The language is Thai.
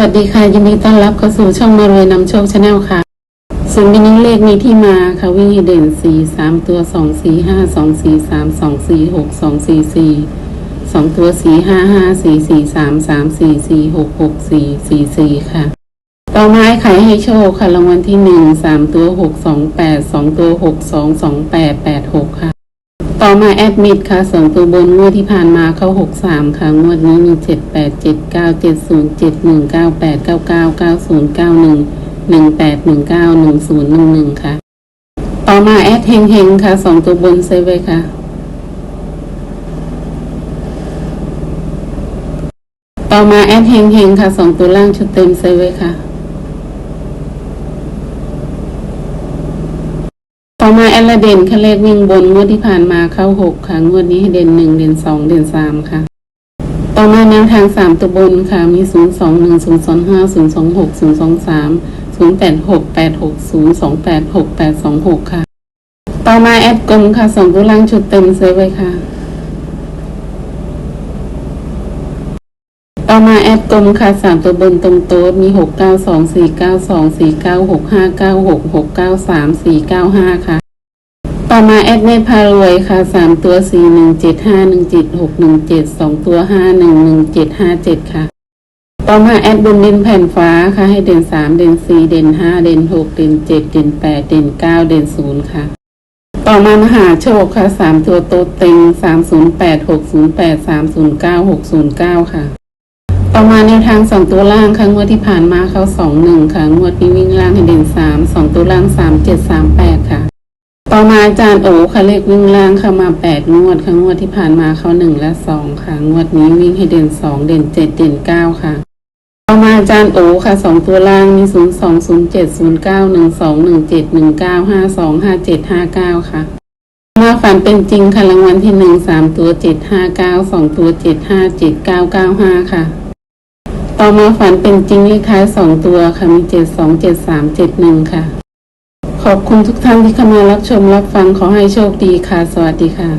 วัสดีค่ะ ยินดีต้อนรับเข้าสู่ช่องมารวยนำโชคชาแนลค่ะส่วนบินเลขมีที่มาค่ะ วิ่งเด่นสี่สามตัวสองสี่ห้าสองสี่สามสองสี่หกสองสี่สี่สองตัวสี่ห้าห้าสี่สี่สามสามสี่สี่หกหกสี่สี่สี่ค่ะ ต่อไม้ขายให้โชคค่ะรางวัลที่หนึ่งสามตัวหกสองแปดสองตัวหกสองสองแปดแปดหก ต่อมาแอดมิดค่ะสองตัวบนงวดที่ผ่านมาเข้าหกสามค่ะ งวดนี้มีเจ็ดแปดเจ็ดเก้าเจ็ดศูนย์เจ็ดหนึ่งเก้าแปดเก้าเก้าเก้าศูนย์เก้าหนึ่งหนึ่งแปดหนึ่งเก้าหนึ่งศูนย์หนึ่งหนึ่งค่ะ ต่อมาแอดเฮงเฮงค่ะสองตัวบนเซฟไว้ค่ะ ต่อมาแอดเฮงเฮงค่ะสองตัวล่างชุดเต็มเซฟไว้ค่ะ ต่อมาแอลเดนค่ะเลขวิ่งบนงวดที่ผ่านมาเข้าหกค่ะ งวดนี้เด่นหนึ่งเด่นสองเด่นสามค่ะ ต่อมาแนวทางสามตัวบนค่ะ มีศูนย์สองหนึ่งศูนย์สองห้าศูนย์สองหกศูนย์สองสามศูนย์แปดหกแปดหกศูนย์สองแปดหกแปดสองหกค่ะ ต่อมาแอดกลมค่ะสองตัวล่างชุดเต็มเซฟไว้ค่ะ ต่อมาแอดกลมค่ะสามตัวบนตรงโต๊ดมีหกเก้าสองสี่เก้าสองสี่เก้าหกห้าเก้าหกหกเก้าสามสี่เก้าห้าค่ะ ต่อมาแอดเนตพารวยค่ะสามตัวสี่หนึ่งเจ็ดห้าหนึ่งเจ็ดหกหนึ่งเจ็ดสองตัวห้าหนึ่งหนึ่งเจ็ดห้าเจ็ดค่ะ ต่อมาแอดบนเด่นแผ่นฟ้าค่ะให้เด่นสามเด่นสี่เด่นห้าเด่นหกเด่นเจ็ดเด่นแปดเด่นเก้าเด่นศูนย์ค่ะต่อมามหาโชคค่ะสามตัวโต๊ดเต็งสามศูนย์แปดหกศูนย์แปดสามศูนย์เก้าหกศูนย์เก้าค่ะ ต่อมาแนวทางสองตัวล่างค่ะงวดที่ผ่านมาเขาสองหนึ่งค่ะงวดนี้วิ่งล่างให้เด่นสามสองตัวล่างสามเจ็ดสามแปดค่ะ ต่อมาอาจารย์โอค่ะเลขวิ่งล่างค่ะมาแปดงวดค่ะงวดที่ผ่านมาเขาหนึ่งและสองค่ะงวดนี้วิ่งให้เด่นสองเด่นเจ็ดเด่นเก้าค่ะต่อมาอาจารย์โอค่ะสองตัวล่างมีศูนย์สองศูนย์เจ็ดศูนย์เก้าหนึ่งสองหนึ่งเจ็ดหนึ่งเก้าห้าสองห้าเจ็ดห้าเก้าค่ะมาฝันเป็นจริงค่ะรางวัลที่หนึ่งสามตัวเจ็ดห้าเก้าสองตัวเจ็ดห้าเจ็ดเก้าเก้าห้าค่ะ ต่อมาฝันเป็นจริงเลขท้ายสองตัวค่ะมีเจ็ดสองเจ็ดสามเจ็ดหนึ่งค่ะ ขอบคุณทุกท่านที่เข้ามารับชมรับฟังขอให้โชคดีค่ะ สวัสดีค่ะ